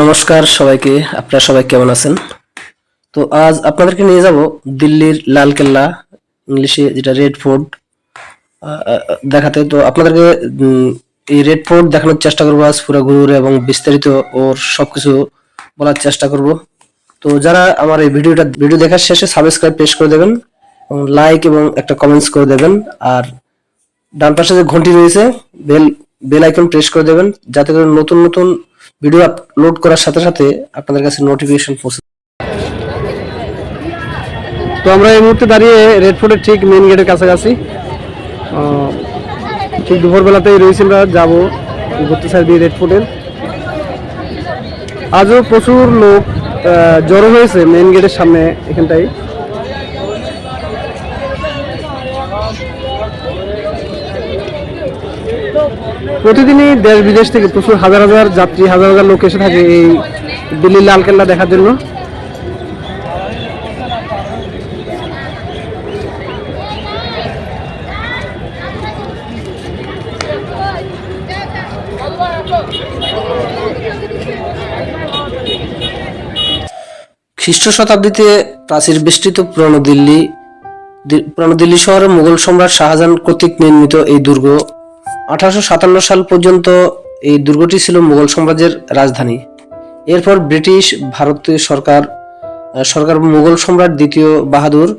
নমস্কার সবাইকে, আপনারা সবাই কেমন আছেন? তো আজ আপনাদেরকে নিয়ে যাব দিল্লির লাল কেল্লা ইংলিশে যেটা রেড ফোর্ট দেখাতে। তো আপনাদেরকে এই রেড ফোর্ট দেখানোর চেষ্টা করব আজ পুরো ঘুরে এবং বিস্তারিত ওর সবকিছু বলার চেষ্টা করব। তো যারা আমার এই ভিডিওটা, ভিডিও দেখার শেষে সাবস্ক্রাইব প্রেস করে দেবেন এবং লাইক এবং একটা কমেন্টস করে দেবেন। আর ডান পাশে যে ঘন্টি রয়েছে বেল বেল আইকন প্রেস করে দেবেন, যাতে করে নতুন নতুন ভিডিও আপলোড করার সাথে সাথে আপনাদের কাছে নোটিফিকেশন পৌঁছে তো আমরা এই মুহূর্তে দাঁড়িয়ে রেড ফোর্টের ঠিক মেন গেটের কাছাকাছি। ঠিক দুপুরবেলাতেই রয়েছি আমরা, যাব ঘুরতে সাইড দিয়ে রেড ফোর্টের আজও প্রচুর লোক জড়ো হয়েছে মেন গেটের সামনে এখানটায়। প্রতিদিনই দেশ বিদেশ থেকে প্রচুর হাজার হাজার যাত্রী, হাজার হাজার লোক এসে থাকে এই দিল্লির লালকেল্লা দেখার জন্য। খ্রিস্ট শতাব্দীতে প্রাচীর বেষ্টিত পুরানো দিল্লি পুরানো দিল্লি শহরে মুঘল সম্রাট শাহজাহান কর্তৃক নির্মিত এই দুর্গ আঠারোশো সাতান্ন সাল পর্যন্ত এই দুর্গটি ছিল মুঘল সাম্রাজ্যের রাজধানী। এরপর ব্রিটিশ ভারতীয় সরকার সরকার মুঘল সম্রাট দ্বিতীয় বাহাদুর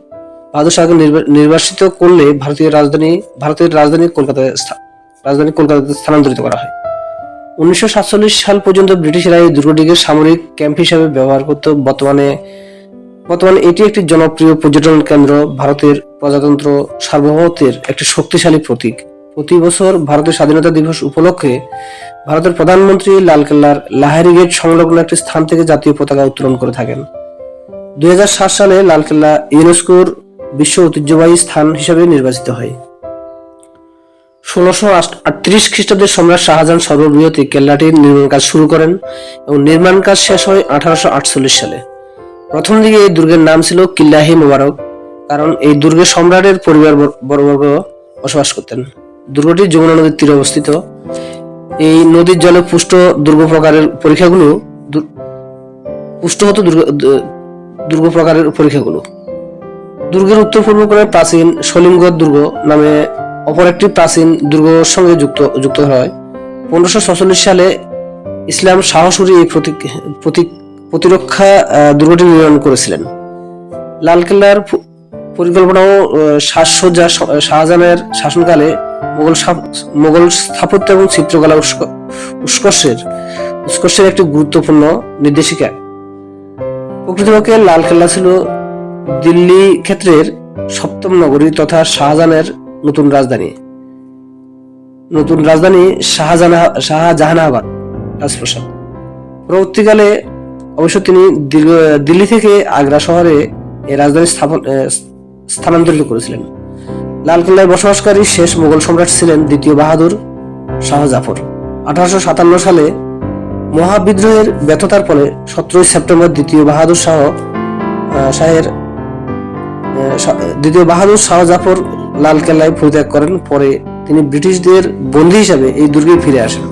বাহাদুর শাহকে নির্বা- নির্বাসিত করলে ভারতীয় রাজধানী, ভারতের রাজধানী কলকাতায় রাজধানী কলকাতাতে স্থানান্তরিত করা হয়। উনিশশো সাতচল্লিশ সাল পর্যন্ত ব্রিটিশরা এই দুর্গটিকে সামরিক ক্যাম্প হিসাবে ব্যবহার করত। বর্তমানে বর্তমানে এটি একটি জনপ্রিয় পর্যটন কেন্দ্র, ভারতের প্রজাতন্ত্র সার্বভৌমত্বের একটি শক্তিশালী প্রতীক। প্রতি বছর ভারতের স্বাধীনতা দিবস উপলক্ষে ভারতের প্রধানমন্ত্রী লালকেল্লার লাহারি গেট সংলগ্ন একটি স্থান থেকে জাতীয় পতাকা উত্তোলন করে থাকেন। দুই হাজার সাত সালে লালকেল্লা ইউনেস্কোর বিশ্ব ঐতিহ্যবাহী স্থান হিসেবে নির্বাচিত হয়। ষোলোশো আটত্রিশ খ্রিস্টাব্দে সম্রাট শাহজাহান সর্ববৃহৎ এই কেল্লাটির নির্মাণ কাজ শুরু করেন এবং নির্মাণ কাজ শেষ হয় আঠারোশো আটচল্লিশ সালে। প্রথম দিকে এই দুর্গের নাম ছিল কিল্লাহি মোবারক, কারণ এই দুর্গে সম্রাটের পরিবার বর- বর্গবর্গ বসবাস করতেন। দুর্গটি যমুনা নদীর তীরে অবস্থিত। এই নদীর জলে পুষ্ট দুর্গ প্রকারের পরীক্ষাগুলো পুষ্ট হতো দুর্গ দুর্গ প্রকারের পরীক্ষাগুলো। দুর্গের উত্তর পূর্ব করে প্রাচীন সলিমগড় দুর্গ নামে অপর একটি প্রাচীন দুর্গের সঙ্গে যুক্ত যুক্ত হয়। পনেরোশো ছচল্লিশ সালে ইসলাম সাহসুরি এই প্রতীক প্রতীক প্রতিরক্ষা দুর্গটি নির্মাণ করেছিলেন। লালকেল্লার পরিকল্পনাও সাজসজ্জা শাহজাহানের শাসনকালে মোগল মোগল স্থাপত্য এবং চিত্রকলা উৎকর্ষের উৎকর্ষের একটি গুরুত্বপূর্ণ নির্দেশিকা। প্রকৃতপক্ষে লালকেল্লা ছিল দিল্লি ক্ষেত্রের সপ্তম নগরী তথা শাহজাহানের নতুন রাজধানী। নতুন রাজধানী শাহজাহান শাহজাহানাবাদ, রাজপ্রাসাদ। পরবর্তীকালে অবশ্য তিনি দিল্লি থেকে আগ্রা শহরে এই রাজধানী স্থাপন স্থানান্তরিত করেছিলেন। লালকেল্লায় বসবাসকারী শেষ মুঘল সম্রাট ছিলেন দ্বিতীয় বাহাদুর শাহ জাফর। আঠারোশো সাতান্ন সালে মহাবিদ্রোহের ব্যর্থতার ফলে সতেরোই সেপ্টেম্বর দ্বিতীয় বাহাদুর শাহ শাহের দ্বিতীয় বাহাদুর শাহ জাফর লালকেল্লায় পরিত্যাগ করেন। পরে তিনি ব্রিটিশদের বন্দী হিসাবে এই দুর্গে ফিরে আসেন।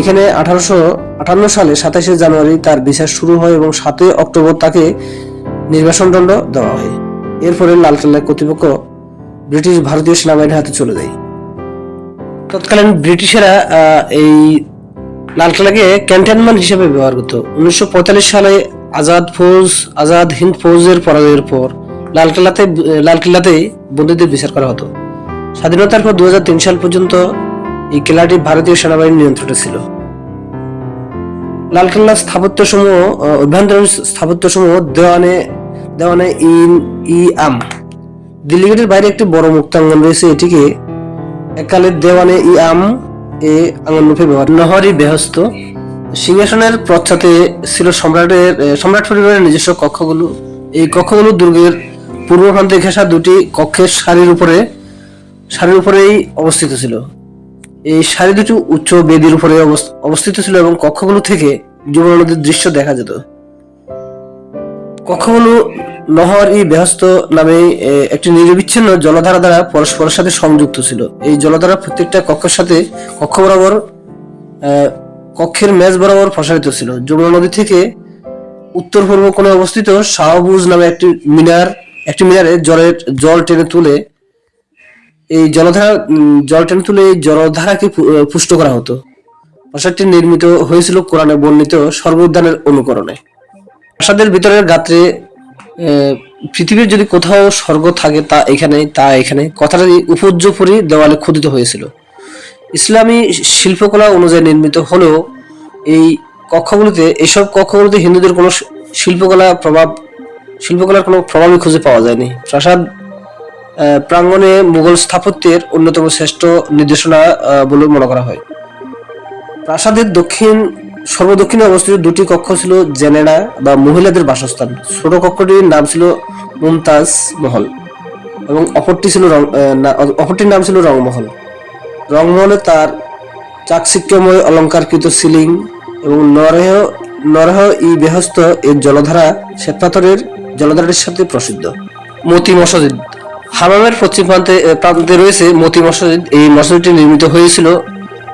এখানে আঠারোশো আটান্ন সালে সাতাশে জানুয়ারি তার বিচার শুরু হয় এবং সাতই অক্টোবর তাকে নির্বাসন দণ্ড দেওয়া হয়। এরপরে লালকেল্লার কর্তৃপক্ষ ব্রিটিশ ভারতীয় সেনাবাহিনীর হাতে চলে যায়। তৎকালীন ব্রিটিশেরা এই লালকেল্লাকে ক্যান্টনমেন্ট হিসেবে ব্যবহার করত। উনিশশো পঁয়তাল্লিশ সালে আজাদ ফৌজ, আজাদ হিন্দ ফৌজের পরাজয়ের পর লালকেল্লাতে লালকেল্লাতেই বন্দীদের বিচার করা হতো। স্বাধীনতার পর দু হাজার তিন সাল পর্যন্ত এই কেল্লাটি ভারতীয় সেনাবাহিনীর নিয়ন্ত্রণে ছিল। লালকেল্লা স্থাপত্য সমূহ অভ্যন্তরীণ স্থাপত্য সমূহ দেওয়ানে দেওয়ানে ইন, ই, আম। দিল্লি গেটের বাইরে একটি বড় মুক্তাঙ্গন রয়েছে, এটিকে এককালে দেওয়ানে ই আম এ আঙ্গন রূপে ব্যবহার নহরি বেহস্ত। সিংহাসনের পশ্চাতে ছিল সম্রাটের সম্রাট পরিবারের নিজস্ব কক্ষগুলো। এই কক্ষগুলো দুর্গের পূর্ব প্রান্তে ঘেঁষা দুটি কক্ষের সারির উপরে, সারির উপরেই অবস্থিত ছিল। এই সারি দুটি উচ্চ বেদির উপরে অবস- অবস্থিত ছিল এবং কক্ষগুলো থেকে যমুনা নদীর দৃশ্য দেখা যেত। কক্ষগুলো নহর ই বেহস্ত নামে একটি নিরবিচ্ছিন্ন জলধারা দ্বারা পরস্পরের সাথে সংযুক্ত ছিল। এই জলধারা প্রত্যেকটা কক্ষের সাথে কক্ষ বরাবর কক্ষের মেজ বরাবর প্রসারিত ছিল। যমুনা নদী থেকে উত্তর পূর্ব কোণে অবস্থিত শাহবুজ নামে একটি মিনার, একটি মিনারে জলের, জল টেনে তুলে এই জলধারা জল টেনে তুলে এই জলধারাকে পুষ্ট করা হতো। প্রাসাদটি নির্মিত হয়েছিল কোরআনে বর্ণিত সর্বোদ্যানের অনুকরণে। প্রাসাদের ভিতরের গাত্রে পৃথিবীর যদি কোথাও স্বর্গ থাকে তা এখানে তা এখানে। কথাটি উপর্যুপরি দেওয়ালে খোদিত হয়েছিল। ইসলামী শিল্পকলা অনুযায়ী নির্মিত হলেও এই কক্ষগুলিতে, এসব কক্ষগুলিতে হিন্দুদের কোনো শিল্পকলা প্রভাব, শিল্পকলার কোনো প্রভাবই খুঁজে পাওয়া যায়নি। প্রাসাদ প্রাঙ্গণে মুঘল স্থাপত্যের অন্যতম শ্রেষ্ঠ নির্দেশনা বলে মনে করা হয়। প্রাসাদের দক্ষিণ সর্বদক্ষিণে অবস্থিত দুটি কক্ষ ছিল জেনেরা বা মহিলাদের বাসস্থান। ছোট কক্ষটির নাম ছিল মুমতাজ মহল এবং অপরটি ছিল রং- অপরটির নাম ছিল রংমহল। রংমহলে তার চাকচিক্যময় অলঙ্কারকৃত সিলিং এবং নরহ নরহ ই বেহস্ত এর জলধারা শ্বেতপাথরের জলধারাটির সাথে প্রসিদ্ধ। মতি মসজিদ। হামামের পশ্চিম প্রান্তে প্রান্তে রয়েছে মতি মসজিদ। এই মসজিদটি নির্মিত হয়েছিল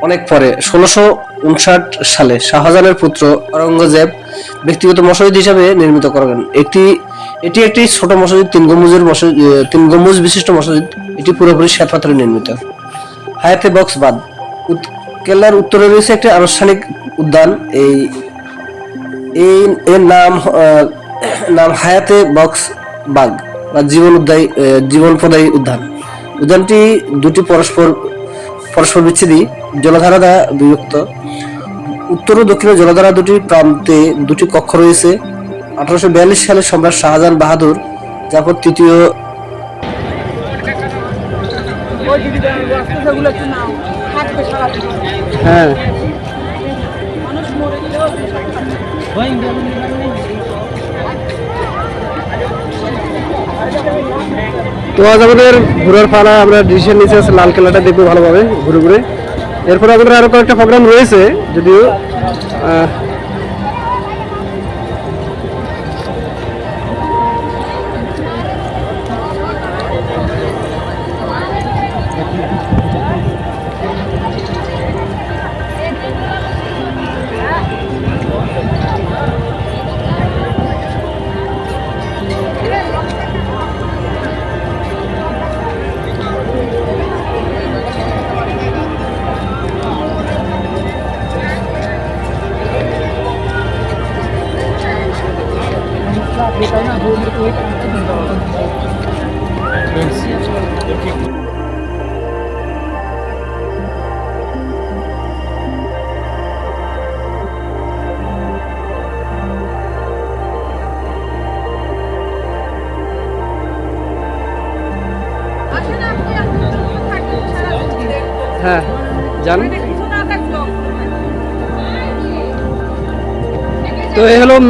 অনেক পরে ষোলোশো উনষাট সালে শাহজাহানের পুত্র অরঙ্গজেব ব্যক্তিগত মসজিদ হিসাবে নির্মিত করেন। একটি, এটি একটি ছোট মসজিদ, তিন গম্বুজের মসজিদ তিন গম্বুজ বিশিষ্ট মসজিদ। এটি পুরোপুরি শ্বেতপাথরে নির্মিত। হায়াতে বক্স বাদ। কেল্লার উত্তরে রয়েছে একটি আনুষ্ঠানিক উদ্যান। এই এই, এর নাম নাম হায়াতে বক্স বাগ বা জীবন উদ্যায়ী জীবন প্রদায়ী উদ্যান। উদ্যানটি দুটি পরস্পর পরস্পর বিচ্ছেদী জলধারা দ্বারা বিভক্ত। উত্তর ও দক্ষিণে জলধারা দুটি প্রান্তে দুটি কক্ষ রয়েছে। আঠারোশো বিয়াল্লিশ সালে সম্রাট শাহজাহান বাহাদুর জাফর তৃতীয় হ্যাঁ। তো আজ আমাদের ঘুরার ফালা আমরা ডিসিশন নিচে আছে লাল কেলাটা দেখব ভালোভাবে, ঘুরে ঘুরে। এরপরে আমাদের আরও কয়েকটা প্রোগ্রাম রয়েছে, যদিও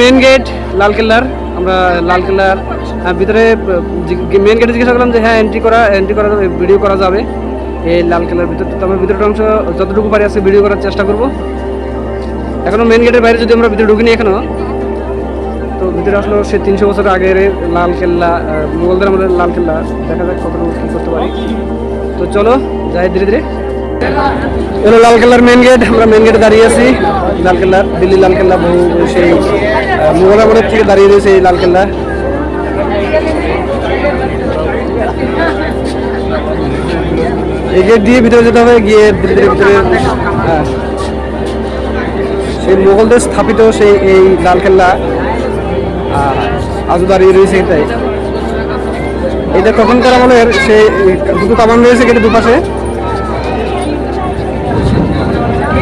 মেন গেট লালকেল্লার আমরা লালকেল্লার ভিতরে মেন গেটে জিজ্ঞাসা করলাম যে হ্যাঁ এন্ট্রি করা এন্ট্রি করা ভিডিও করা যাবে। এই লালকেল্লার ভিতর তো আমরা ভিতরের অংশ যতটুকু পারি আছে ভিডিও করার চেষ্টা করব। এখনও মেন গেটের বাইরে যদি আমরা ভিতরে ঢুকিনি এখনও তো ভিতরে আসলে সে তিনশো বছর আগের লালকেল্লা আহ, মুঘলদের আমাদের লালকেল্লা দেখা যাক কতটুকু কী করতে পারি। তো চলো যাই ধীরে ধীরে। এলো লালকেল্লার মেন গেট আমরা মেন গেটে দাঁড়িয়ে আছি। লাল লালকেল্লার দিল্লি লালকেল্লা বহু সেই আহ, থেকে দাঁড়িয়ে রয়েছে এই লালকেল্লা এই গেট দিয়ে ভিতরে যেতে হবে গিয়ে ধীরে ভিতরে হ্যাঁ। সেই মুঘলদের স্থাপিত সেই এই লাল লালকেল্লা আজও দাঁড়িয়ে রয়েছে এটাই। এটা তখনকার আমলের সেই দুটো কামান রয়েছে গেটের দুপাশে।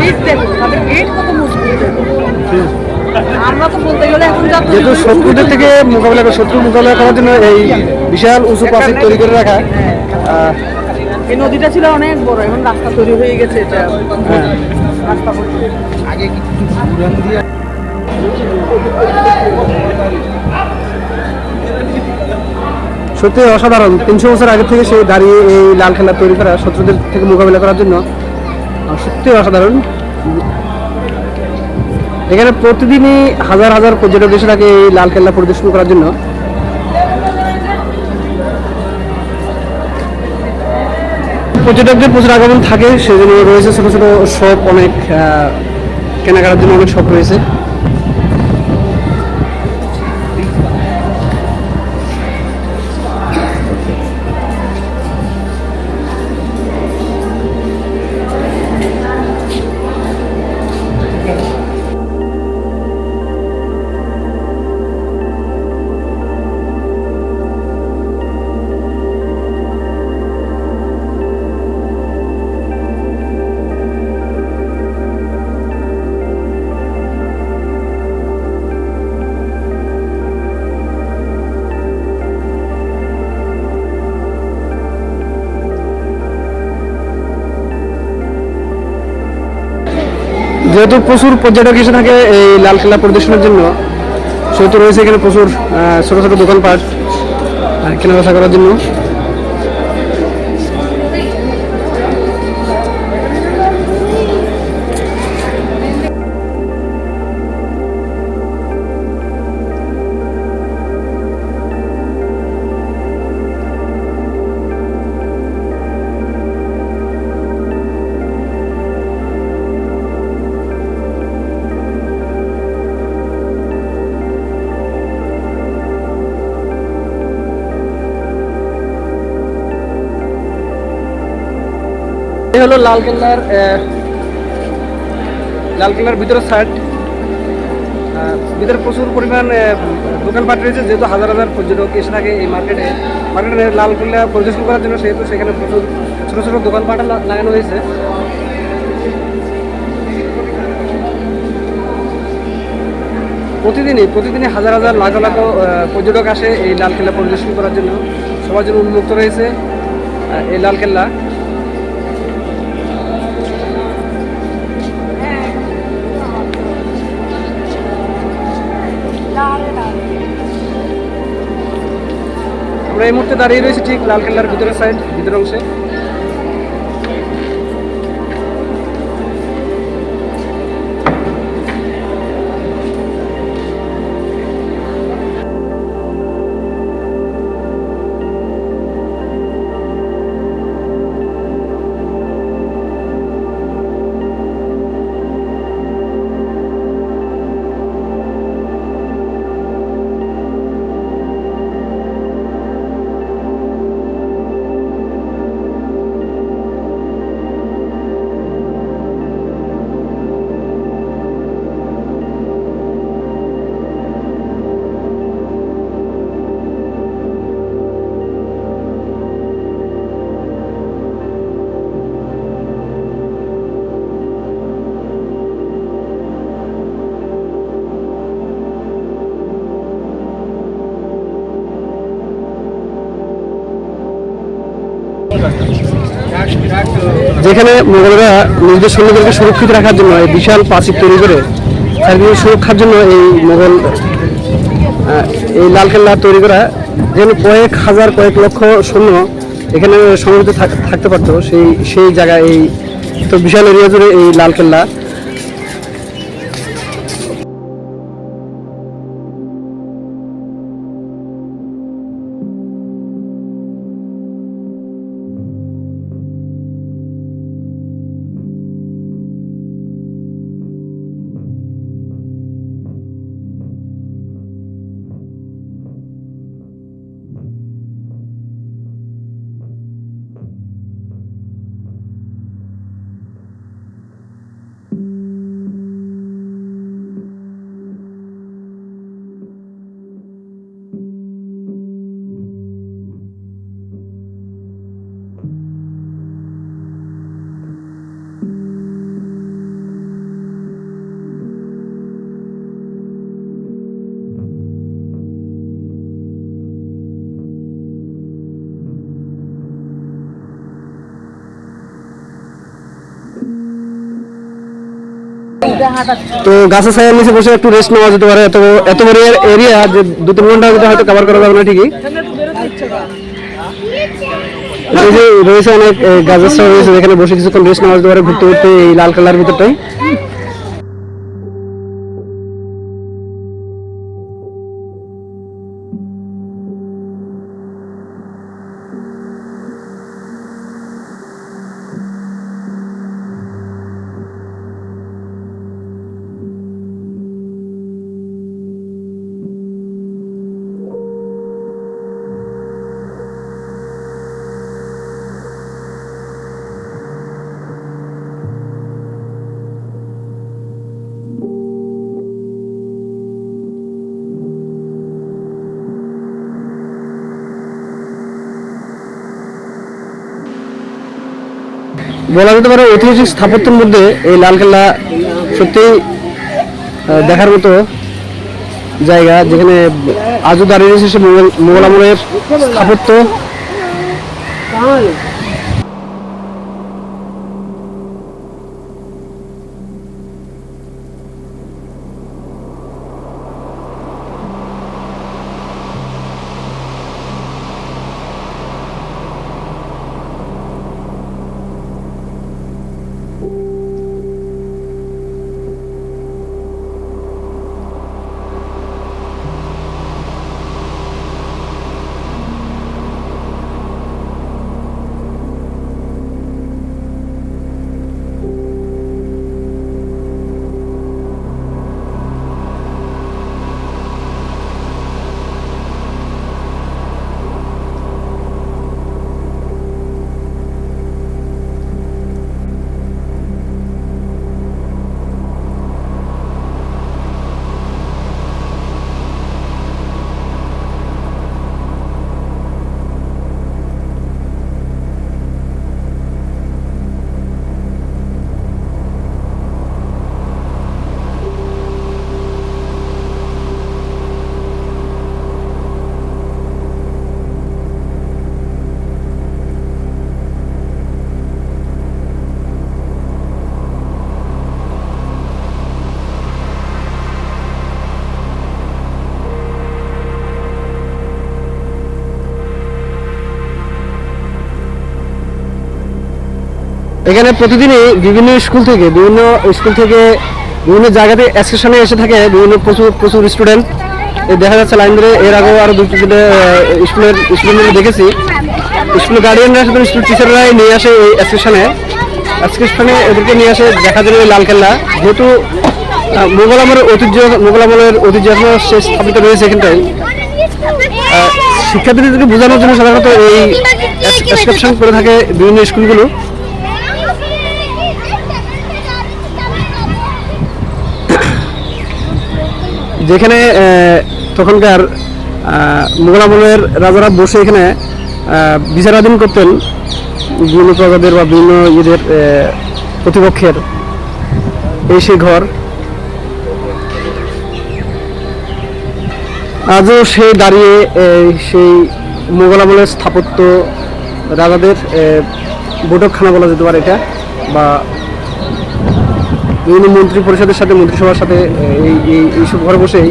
গেট দেখো তাদের গেট কত মজবুত? আমরা তো বলতে গেলে এখন যা যেহেতু শত্রুদের থেকে মোকাবিলা করে শত্রু মোকাবিলা করার জন্য এই বিশাল উঁচু প্রাচীর তৈরি করে রাখা। এই নদীটা ছিল অনেক বড় এখন রাস্তা তৈরি হয়ে গেছে এটা হ্যাঁ। রাস্তা সত্যি অসাধারণ। তিনশো বছর আগে থেকে সে দাঁড়িয়ে এই লাল খেলা তৈরি করা শত্রুদের থেকে মোকাবিলা করার জন্য সত্যি অসাধারণ। এখানে প্রতিদিনই হাজার হাজার পর্যটক এসে থাকে এই লাল কেল্লা পরিদর্শন করার জন্য। পর্যটকদের প্রচুর আগমন থাকে, সেজন্য রয়েছে ছোটো ছোটো শপ, অনেক কেনাকাটার জন্য অনেক শপ রয়েছে। যেহেতু প্রচুর পর্যটক এসে থাকে এই লাল লালকেল্লা পরিদর্শনের জন্য, সেহেতু রয়েছে এখানে প্রচুর ছোটো ছোটো দোকানপাট কেনাবেচা করার জন্য। হলো লালকেল্লার আহ, লালকেল্লার ভিতরের সাইড ভিতরে প্রচুর পরিমাণ দোকানপাট রয়েছে যেহেতু হাজার হাজার পর্যটক এসে থাকে এই মার্কেটে মার্কেটে লাল লালকেল্লা পরিদর্শন করার জন্য সেহেতু সেখানে প্রচুর ছোটো ছোটো দোকানপাট লাগানো হয়েছে। প্রতিদিনই প্রতিদিনই হাজার হাজার লাখ লাখ পর্যটক আসে এই লালকেল্লা পরিদর্শন করার জন্য। সবার জন্য উন্মুক্ত রয়েছে এই লালকেল্লা। আমরা এই মুহূর্তে দাঁড়িয়ে রয়েছি ঠিক লালকেল্লার ভিতরের সাইড ভিতরের অংশে। যেখানে মোগলরা নিজেদের সৈন্যদেরকে সুরক্ষিত রাখার জন্য এই বিশাল প্রাচীর তৈরি করে চারিদিকে সুরক্ষার জন্য এই মোগল এই লালকেল্লা তৈরি করা যেন কয়েক হাজার, কয়েক লক্ষ সৈন্য এখানে সমবেত থাক- থাকতে পারতো। সেই সেই জায়গায় এই তো বিশাল এরিয়া জুড়ে এই লালকেল্লা তো গাছের ছায়ার নিচে বসে একটু রেস্ট নেওয়া যেতে পারে। এত এত বড় এরিয়া যে দু তিন ঘণ্টা ভিতরে হয়তো কভার করা যাবে না ঠিকই। এই রয়েছে অনেক গাছের ছায়া রয়েছে, যেখানে বসে কিছুক্ষণ রেস্ট নেওয়া যেতে পারে ঘুরতে ঘুরতে এই লাল কালার ভিতরটাই। বলা যেতে পারে ঐতিহাসিক স্থাপত্যের মধ্যে এই লালকেল্লা সত্যি দেখার মতো জায়গা যেখানে আজও দাঁড়িয়ে রয়েছে সে মোগল মোগল আমলের স্থাপত্য। এখানে প্রতিদিনই বিভিন্ন স্কুল থেকে, বিভিন্ন স্কুল থেকে বিভিন্ন জায়গাতে এক্সকারশনে এসে থাকে, বিভিন্ন প্রচুর প্রচুর স্টুডেন্ট দেখা যাচ্ছে লাইন ধরে, এর আগেও আরও দুটো তিনটে স্কুলের স্টুডেন্ট দেখেছি। স্কুলের গার্ডিয়ানরা সাথে স্কুল টিচাররাই নিয়ে আসে এই এক্সকারশনে এক্সকারশনে এদেরকে নিয়ে আসে দেখা যায় লালকেল্লা যেহেতু মোগল আমলের ঐতিহ্য, মোগল আমলের ঐতিহ্য এখনও শেষ স্থাপিত রয়েছে এখানটায়। শিক্ষার্থীদেরকে বোঝানোর জন্য সাধারণত এই এক্সকারশন করে থাকে বিভিন্ন স্কুলগুলো। যেখানে তখনকার মুঘল আমলের রাজারা বসে এখানে বিচারাধীন করতেন বিভিন্ন প্রজাদের বা বিভিন্ন ইয়েদের প্রতিপক্ষের। এই সেই ঘর। আজও সেই দাঁড়িয়ে সেই মুঘল আমলের স্থাপত্য রাজাদের বৈঠকখানা বলা যেতে পারে এটা, বা বিভিন্ন মন্ত্রী পরিষদের সাথে মন্ত্রিসভার সাথে এই এই- এইসব ঘরে বসেই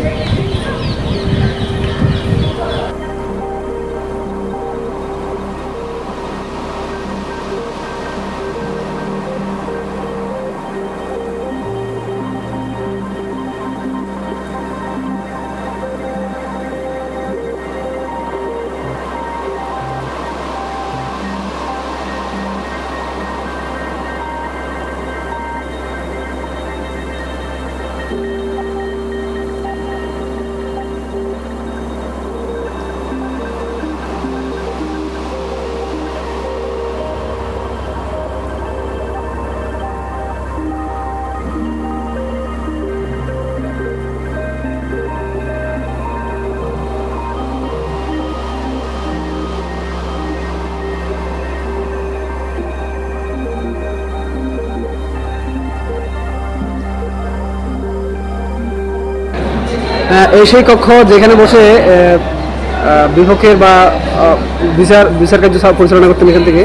এই সেই কক্ষ যেখানে বসে বিপক্ষের বা বিচার বিচার কার্য পরিচালনা করতেন এখান থেকে।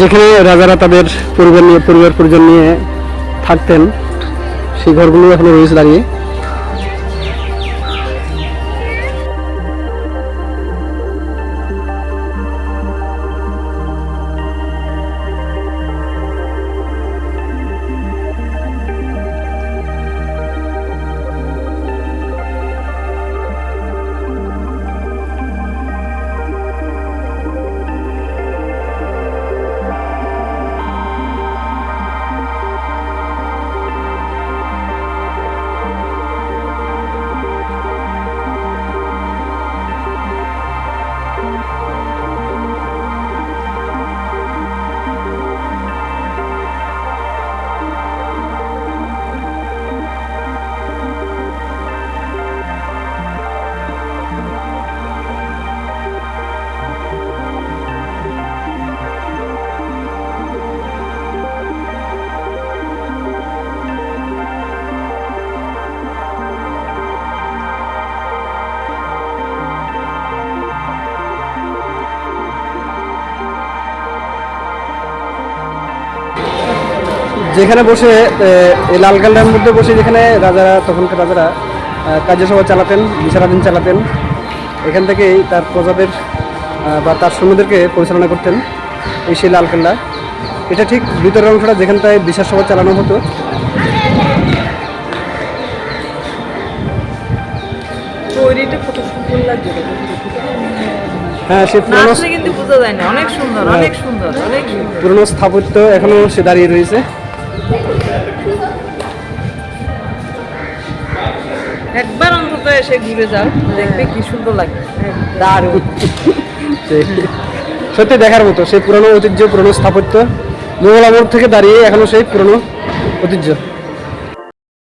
যেখানে রাজারা তাদের পরিবার নিয়ে পরিবার পরিজন নিয়ে থাকতেন সেই ঘরগুলো এখন রয়েছে দাঁড়িয়ে। যেখানে বসে এই লাল কেল্লার মধ্যে বসে যেখানে রাজারা তখনকার রাজারা কার্যসভা চালাতেন বিচারাধীন চালাতেন এখান থেকেই তার প্রজাদের বা তার সৈন্যদেরকে পরিচালনা করতেন এই সেই লাল কেল্লা এটা ঠিক ভিতরের অংশটা যেখানটায় বিচার সভা চালানো হতো। হ্যাঁ সে পুরনো সুন্দর। পুরনো স্থাপত্য এখনও সে দাঁড়িয়ে রয়েছে। একবার অন্তত এসে ঘুরে যাও দেখবে কি সুন্দর লাগে। দারুণ। সত্যি দেখার মতো সেই পুরনো ঐতিহ্য পুরনো স্থাপত্য। মোগল আমল থেকে দাঁড়িয়ে এখনও সেই পুরনো ঐতিহ্য।